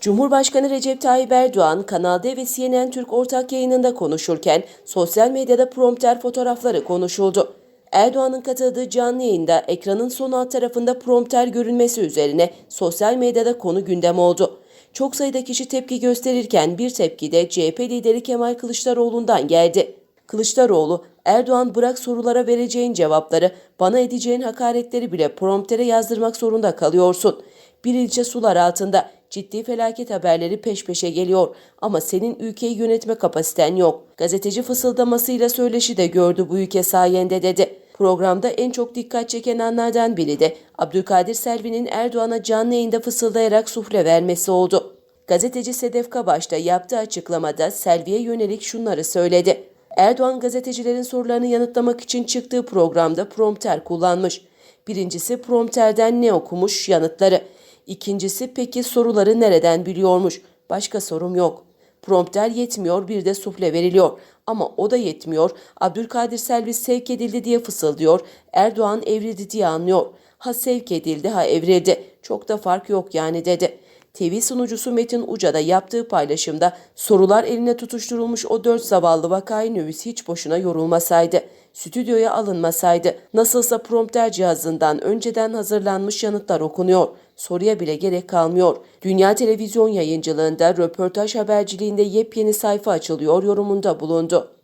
Cumhurbaşkanı Recep Tayyip Erdoğan Kanal D ve CNN Türk ortak yayınında konuşurken sosyal medyada prompter fotoğrafları konuşuldu. Erdoğan'ın katıldığı canlı yayında ekranın sol alt tarafında prompter görünmesi üzerine sosyal medyada konu gündem oldu. Çok sayıda kişi tepki gösterirken bir tepki de CHP lideri Kemal Kılıçdaroğlu'ndan geldi. Kılıçdaroğlu, Erdoğan bırak sorulara vereceğin cevapları, bana edeceğin hakaretleri bile promptere yazdırmak zorunda kalıyorsun. Bir ilçe sular altında ciddi felaket haberleri peş peşe geliyor ama senin ülkeyi yönetme kapasiten yok. Gazeteci fısıldamasıyla söyleşi de gördü bu ülke sayende dedi. Programda en çok dikkat çeken anlardan biri de Abdülkadir Selvi'nin Erdoğan'a canlı yayında fısıldayarak sufle vermesi oldu. Gazeteci Sedef Kabaş yaptığı açıklamada Selvi'ye yönelik şunları söyledi. Erdoğan gazetecilerin sorularını yanıtlamak için çıktığı programda prompter kullanmış. Birincisi prompterden ne okumuş yanıtları. İkincisi peki soruları nereden biliyormuş? Başka sorum yok. Prompter yetmiyor bir de sufle veriliyor. Ama o da yetmiyor. Abdülkadir Selvi sevk edildi diye fısıldıyor. Erdoğan evrildi diye anlıyor. Ha sevk edildi ha evrildi. Çok da fark yok yani dedi. TV sunucusu Metin Uca da yaptığı paylaşımda sorular eline tutuşturulmuş o dört zavallı vakayı nüvis hiç boşuna yorulmasaydı, stüdyoya alınmasaydı, nasılsa prompter cihazından önceden hazırlanmış yanıtlar okunuyor. Soruya bile gerek kalmıyor. Dünya televizyon yayıncılığında röportaj haberciliğinde yepyeni sayfa açılıyor yorumunda bulundu.